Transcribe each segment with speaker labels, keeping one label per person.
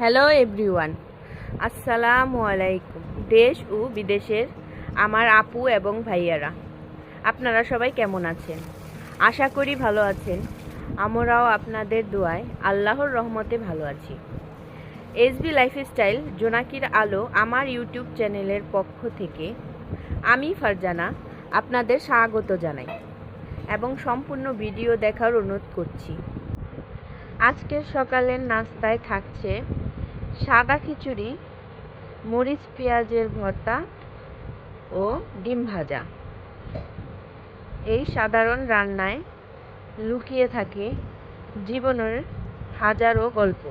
Speaker 1: Hello everyone আসসালামু আলাইকুম দেশ ও বিদেশের আমার আপু এবং ভাইয়ারা। আপনারা সবাই কেমন আছেন? আশা করি ভালো আছেন। আমরাও আপনাদের দোয়ায় আল্লাহর রহমতে ভালো আছি। এসবি লাইফস্টাইল জোনাকির আলো আমার ইউটিউব চ্যানেলের পক্ষ থেকে আমি ফারজানা আপনাদের স্বাগত জানাই এবং সম্পূর্ণ ভিডিও দেখার অনুরোধ করছি। আজকের সকালের নাস্তায় থাকছে সাদা খিচুড়ি, মরিচ, পেঁয়াজের ভর্তা ও ডিম ভাজা। এই সাধারণ রান্নায় লুকিয়ে থাকে জীবনের হাজারো গল্প।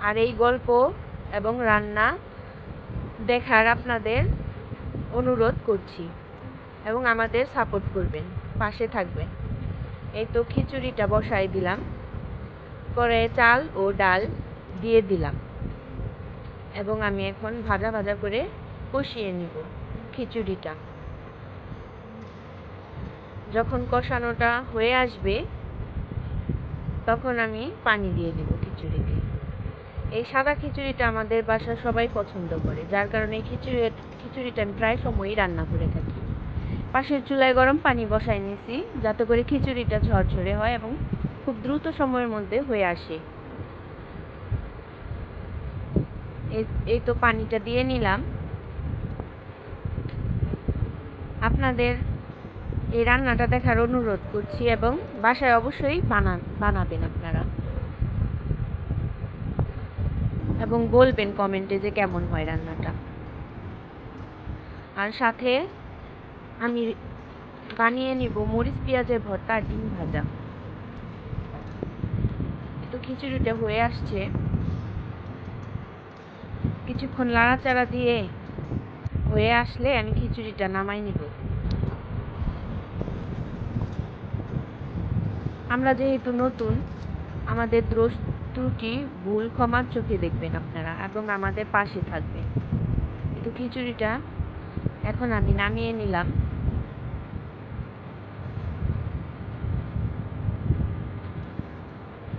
Speaker 1: আর এই গল্প এবং রান্না দেখার আপনাদের অনুরোধ করছি এবং আমাদের সাপোর্ট করবেন, পাশে থাকবেন। এই তো খিচুড়িটা বসাই দিলাম। পরে চাল ও ডাল দিয়ে দিলাম। এবং আমি এখন ভাজা ভাজা করে কষিয়ে নিব খিচুড়িটা। যখন কষানোটা হয়ে আসবে, তখন আমি পানি দিয়ে দিব খিচুড়িতে। এই সাদা খিচুড়িটা আমাদের বাসার সবাই পছন্দ করে, যার কারণে খিচুড়ি, খিচুড়িটা আমি প্রায় সময়ই রান্না করে থাকি। পাশের চুলায় গরম পানি বসাই নিয়েছি, যাতে করে খিচুড়িটা ঝরঝরে হয় এবং খুব দ্রুত সময়ের মধ্যে হয়ে আসে। এই- তো পানিটা দিয়ে নিলাম। আপনাদের এই রান্নাটা দেখার অনুরোধ করছি এবং বাসায় অবশ্যই বানান বানাবেন আপনারা। এবং বলবেন কমেন্টে যে কেমন হয় রান্নাটা। আর সাথে আমি বানিয়ে নিব মরিচ পেঁয়াজের ভর্তা, ডিম ভাজা। তো খিচুড়িটা হয়ে আসছে। কিছুক্ষণ লাড়াচাড়া দিয়ে হয়ে আসলে আমি খিচুড়িটা নামাই নিব। আমরা যেহেতু নতুন, আমাদের দোষ ত্রুটি ভুল ক্ষমার চোখে দেখবেন আপনারা এবং আমাদের পাশে থাকবেন। কিন্তু খিচুড়িটা এখন আমি নামিয়ে নিলাম।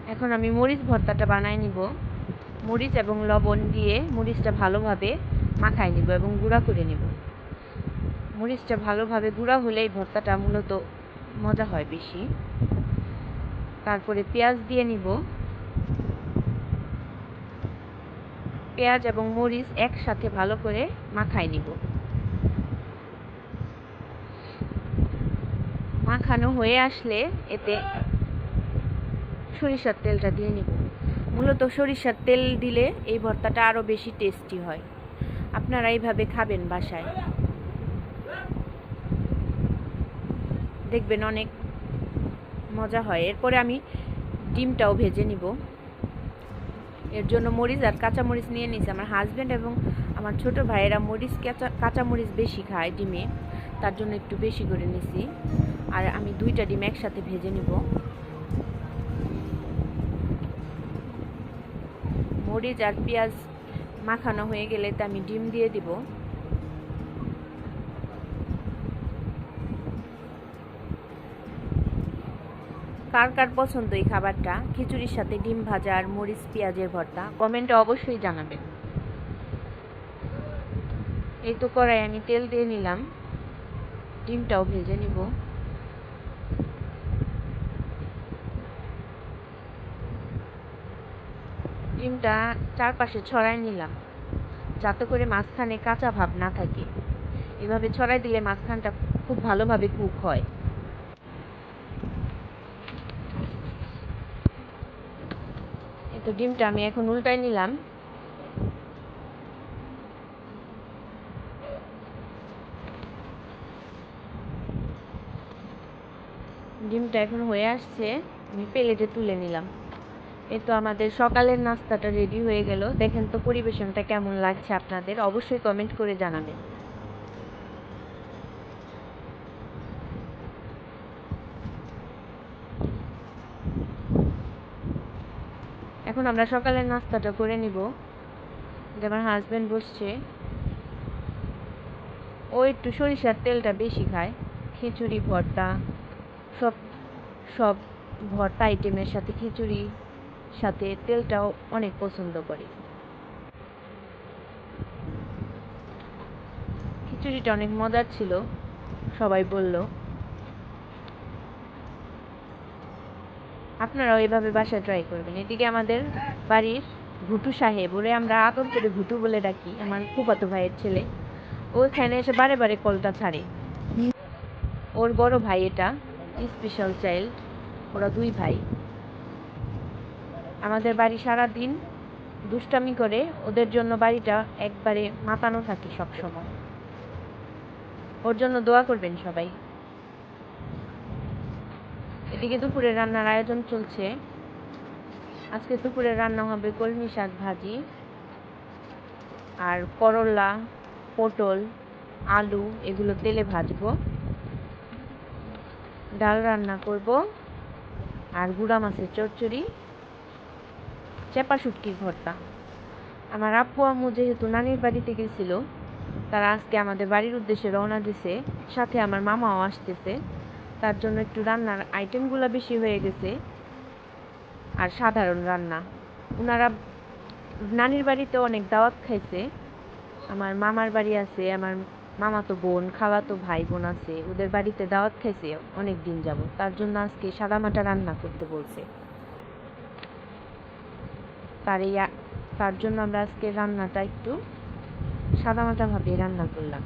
Speaker 1: এখন আমি মরিচ ভর্তাটা বানাই নিব। মরিচ এবং লবণ দিয়ে মরিচটা ভালোভাবে মাখাই নিব এবং গুঁড়া করে নিব। মরিচটা ভালোভাবে গুঁড়া হলে এই ভর্তাটা মূলত মজা হয় বেশি। তারপরে পেঁয়াজ দিয়ে নিব। পেঁয়াজ এবং মরিচ একসাথে ভালো করে মাখাই নিব। মাখানো হয়ে আসলে এতে সরিষার তেলটা দিয়ে নিব। মূলত সরিষার তেল দিলে এই ভর্তাটা আরও বেশি টেস্টি হয়। আপনারা এইভাবে খাবেন বাসায়। দেখবেন অনেক মজা হয়। এরপরে আমি ডিমটাও ভেজে নিব। এর জন্য মরিচ আর কাঁচামরিচ নিয়ে নিয়েছি। আমার হাজব্যান্ড এবং আমার ছোট ভাইয়েরা মরিচ, কাঁচা, কাঁচামরিচ বেশি খায় ডিমে। তার জন্য একটু বেশি করে নিছি। আর আমি দুইটা ডিম একসাথে ভেজে নিব। মরিচ আর পেঁয়াজ মাখানো হয়ে গেলে তা আমি ডিম দিয়ে দিব। কার কার পছন্দ এই খাবারটা? খিচুড়ির সাথে ডিম ভাজা আর মরিচ পেঁয়াজের ভর্তা। কমেন্টে অবশ্যই জানাবেন। এই তো কড়াই আমি তেল দিয়ে নিলাম। ডিমটাও ভেজে নিব। ডিমটা চারপাশে ছড়াই নিলাম, যাতে করে মাঝখানে কাঁচা ভাব না থাকে। এভাবে ছড়াই দিলে মাঝখানটা খুব ভালোভাবে কুক হয়। তো ডিমটা আমি এখন উল্টাই নিলাম। ডিমটা এখন হয়ে আসছে, আমি প্লেটে তুলে নিলাম। এই তো আমাদের সকালের নাস্তাটা রেডি হয়ে গেল। দেখেন তো পরিবেশনটা কেমন লাগছে আপনাদের। অবশ্যই কমেন্ট করে জানাবেন। এখন আমরা সকালের নাস্তাটা করে নিব। যে আমার হাজব্যান্ড বসছে ও একটু সরিষার তেলটা বেশি খায়। খিচুড়ি, ভর্তা, সব সব ভর্তা আইটেমের সাথে খিচুড়ি। সাথে তেলটাও অনেক পছন্দ করে। খিচুড়িটা অনেক মজার ছিল, সবাই বলল। আপনারাও এভাবে বাসায় ট্রাই করবেন। এদিকে আমাদের বাড়ির ভুটু সাহেব, ওরে আমরা আদর করে ভুটু বলে ডাকি, আমার ফুফাতো ভাইয়ের ছেলে। ও এখানে এসে বারে বারে কলটা ছাড়ে। ওর বড় ভাই এটা স্পেশাল চাইল্ড ওরা দুই ভাই। আমাদের বাড়ি সারা দিন দুষ্টামি করে ওদের জন্য বাড়িটা একবারে মাতানো থাকে সব সময়। ওর জন্য দোয়া করবেন সবাই। এদিকে দুপুরে রান্নার আয়োজন চলছে। আজকে দুপুরে রান্না হবে কলমি শাক ভাজি আর করলা, পটল, আলু, এগুলো তেলে ভাজবো। ডাল রান্না করব আর গুঁড়া মাছের চচ্চড়ি চেপা শুটকির ভর্তা। আমার আব্বু আম্মু যেহেতু নানির বাড়িতে গেছিল, তারা আজকে আমাদের বাড়ির উদ্দেশ্যে রওনা দিছে, সাথে আমার মামাও আসতেছে। তার জন্য একটু রান্নার আইটেমগুলো বেশি হয়ে গেছে, আর সাধারণ রান্না। ওনারা নানির বাড়িতে অনেক দাওয়াত খাইছে। আমার মামার বাড়ি আছে, আমার মামাতো বোন খালা তো ভাই বোন আছে, ওদের বাড়িতে দাওয়াত খাইছে অনেক দিন যাব তার জন্য আজকে সাদামাটা রান্না করতে বলছে। তার এই তার জন্য আমরা আজকে রান্নাটা একটু সাদামাটা ভাবে রান্না করলাম।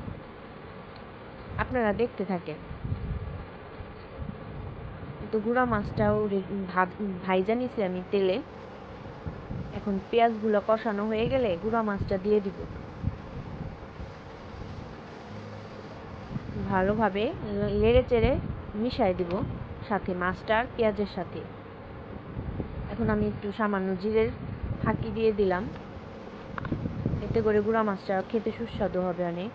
Speaker 1: আপনারা দেখতে থাকেন। তো গুঁড়া মাছটাও ভাইজা নিছি আমি তেলে। এখন পেঁয়াজগুলো কষানো হয়ে গেলে গুঁড়া মাছটা দিয়ে দিব। ভালোভাবে লেড়ে চেড়ে মিশাই দিব, সাথে মাছটা আর পেঁয়াজের সাথে। এখন আমি একটু সামান্য জিরের ফাঁকি দিয়ে দিলাম। এতে করে গুঁড়া মাছটা খেতে সুস্বাদু হবে অনেক।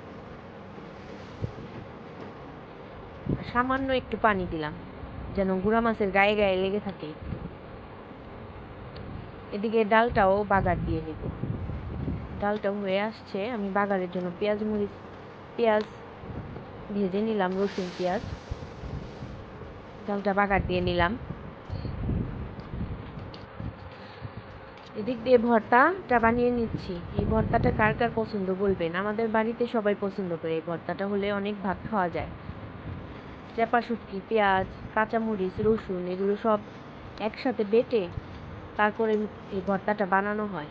Speaker 1: সামান্য একটু পানি দিলাম, যেন গুঁড়া মাছের গায়ে গায়ে লেগে থাকে। এদিকে ডালটাও বাগার দিয়ে নেব। ডালটা হয়ে আসছে, আমি বাগারের জন্য পেঁয়াজ মরিচ, পেঁয়াজ ভেজে নিলাম, রসুন পেঁয়াজ। ডালটা বাগার দিয়ে নিলাম। এদিক দিয়ে ভর্তাটা বানিয়ে নিচ্ছি। এই ভর্তাটা কার কার পছন্দ বলবেন? আমাদের বাড়িতে সবাই পছন্দ করে এই ভর্তাটা, হলে অনেক ভাত খাওয়া যায়। চেপা শুটকি, পেঁয়াজ, কাঁচামরিচ, রসুন, এগুলো সব একসাথে বেটে তারপরে এই ভর্তাটা বানানো হয়।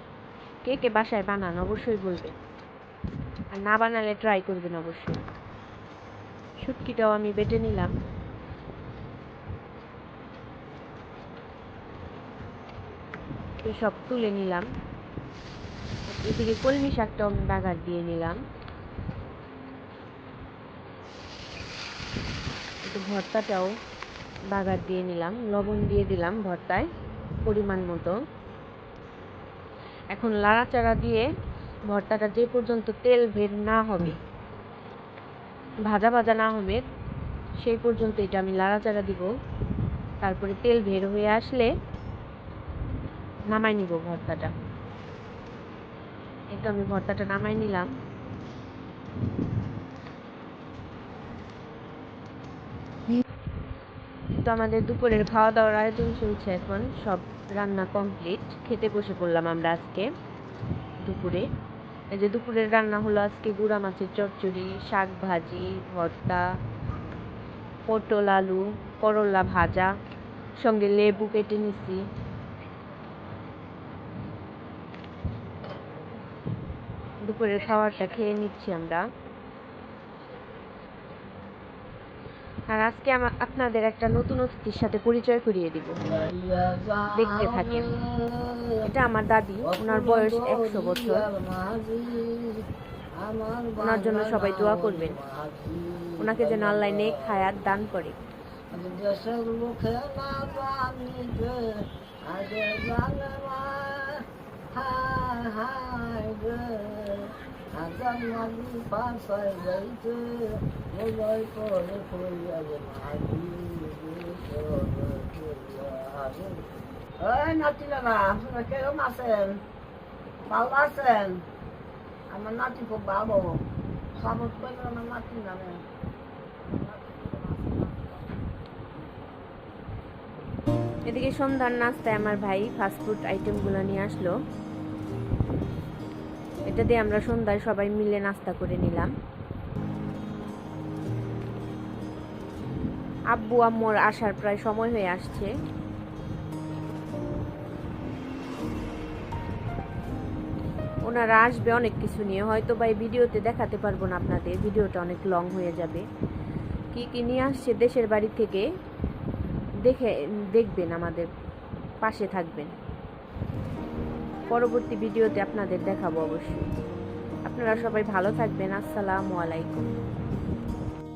Speaker 1: কে কে বাসায় বানান অবশ্যই বলবেন। আর না বানালে ট্রাই করবেন অবশ্যই। শুটকিটাও আমি বেটে নিলাম। এই সব তুলে নিলাম। এদিকে কলমি শাকটাও আমি বাগার দিয়ে নিলাম। একটু ভর্তাটাও বাগার দিয়ে নিলাম। লবণ দিয়ে দিলাম ভর্তায় পরিমাণ মতো। এখন লাড়াচাড়া দিয়ে ভর্তাটা যে পর্যন্ত তেল বের না হবে, ভাজা ভাজা না হবে, সেই পর্যন্ত এটা আমি লাড়াচাড়া দিব। তারপরে তেল বের হয়ে আসলে নামাই নিব ভর্তাটা। এই তো আমি ভর্তাটা নামাই নিলাম। তো আমাদের দুপুরের খাওয়া দাওয়ার আয়োজন চলছে এখন, সব রান্না কমপ্লিট। খেতে বসে পড়লাম আমরা আজকে দুপুরে। এই যে দুপুরের রান্না হলো আজকে গুঁড়া মাছের চচ্চড়ি, শাক ভাজি, ভর্তা, পটল আলু, করলা ভাজা, সঙ্গে লেবু কেটে নিছি। দুপুরের খাবারটা খেয়ে নিচ্ছি আমরা। আর আজকে আপনাদের একটা নতুন অতিথির সাথে পরিচয় করিয়ে দিব। দেখতে থাকেন। এটা আমার দাদি, ওনার বয়স একশো বছর। ওনার জন্য সবাই দোয়া করবেন। ওনাকে যেন আল্লাহ নেক হায়াত দান করে।
Speaker 2: আমার নাতি খুব নাতি
Speaker 1: এদিকে সন্ধ্যার নাস্তায় আমার ভাই ফাস্টফুড আইটেম আইটেমগুলো নিয়ে আসলো। এটা দিয়ে আমরা সন্ধ্যায় সবাই মিলে নাস্তা করে নিলাম। আব্বু, আম্মুর আসার প্রায় সময় হয়ে আসছে। ওনারা আসবে অনেক কিছু নিয়ে, হয়তো বা এই ভিডিওতে দেখাতে পারব না আপনাদের, ভিডিওটা অনেক লং হয়ে যাবে। কি কি নিয়ে আসছে দেশের বাড়ি থেকে দেখে দেখবেন, আমাদের পাশে থাকবেন। পরবর্তী ভিডিওতে আপনাদের দেখাবো অবশ্যই। আপনারা সবাই ভালো থাকবেন। আসসালামু আলাইকুম।